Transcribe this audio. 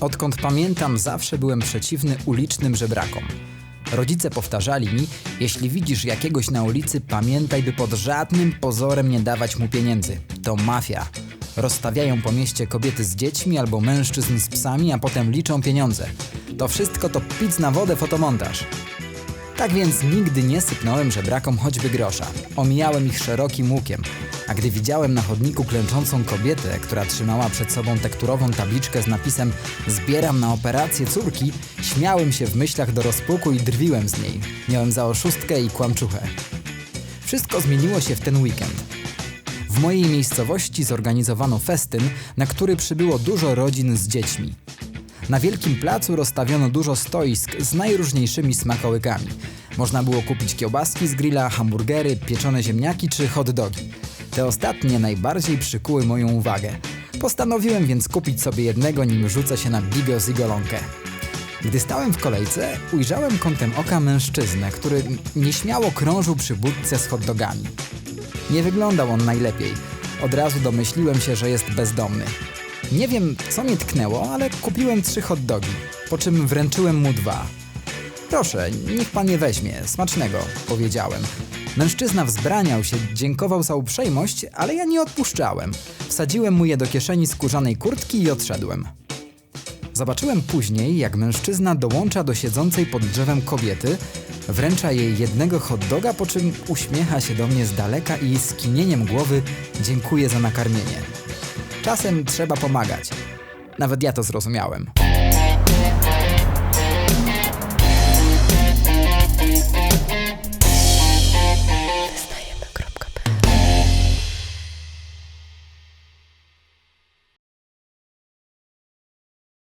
Odkąd pamiętam, zawsze byłem przeciwny ulicznym żebrakom. Rodzice powtarzali mi, jeśli widzisz jakiegoś na ulicy, pamiętaj, by pod żadnym pozorem nie dawać mu pieniędzy. To mafia. Rozstawiają po mieście kobiety z dziećmi albo mężczyzn z psami, a potem liczą pieniądze. To wszystko to pic na wodę fotomontaż. Tak więc nigdy nie sypnąłem żebrakom choćby grosza. Omijałem ich szerokim łukiem. A gdy widziałem na chodniku klęczącą kobietę, która trzymała przed sobą tekturową tabliczkę z napisem Zbieram na operację córki, śmiałem się w myślach do rozpuku i drwiłem z niej. Miałem za oszustkę i kłamczuchę. Wszystko zmieniło się w ten weekend. W mojej miejscowości zorganizowano festyn, na który przybyło dużo rodzin z dziećmi. Na wielkim placu rozstawiono dużo stoisk z najróżniejszymi smakołykami. Można było kupić kiełbaski z grilla, hamburgery, pieczone ziemniaki czy hot dogi. Te ostatnie najbardziej przykuły moją uwagę. Postanowiłem więc kupić sobie jednego, nim rzucę się na bigos i golonkę. Gdy stałem w kolejce, ujrzałem kątem oka mężczyznę, który nieśmiało krążył przy budce z hot dogami. Nie wyglądał on najlepiej. Od razu domyśliłem się, że jest bezdomny. Nie wiem, co mnie tknęło, ale kupiłem trzy hot dogi, po czym wręczyłem mu dwa. Proszę, niech pan je weźmie, smacznego, powiedziałem. Mężczyzna wzbraniał się, dziękował za uprzejmość, ale ja nie odpuszczałem. Wsadziłem mu je do kieszeni skórzanej kurtki i odszedłem. Zobaczyłem później, jak mężczyzna dołącza do siedzącej pod drzewem kobiety, wręcza jej jednego hot doga, po czym uśmiecha się do mnie z daleka i skinieniem głowy dziękuję za nakarmienie. Czasem trzeba pomagać. Nawet ja to zrozumiałem.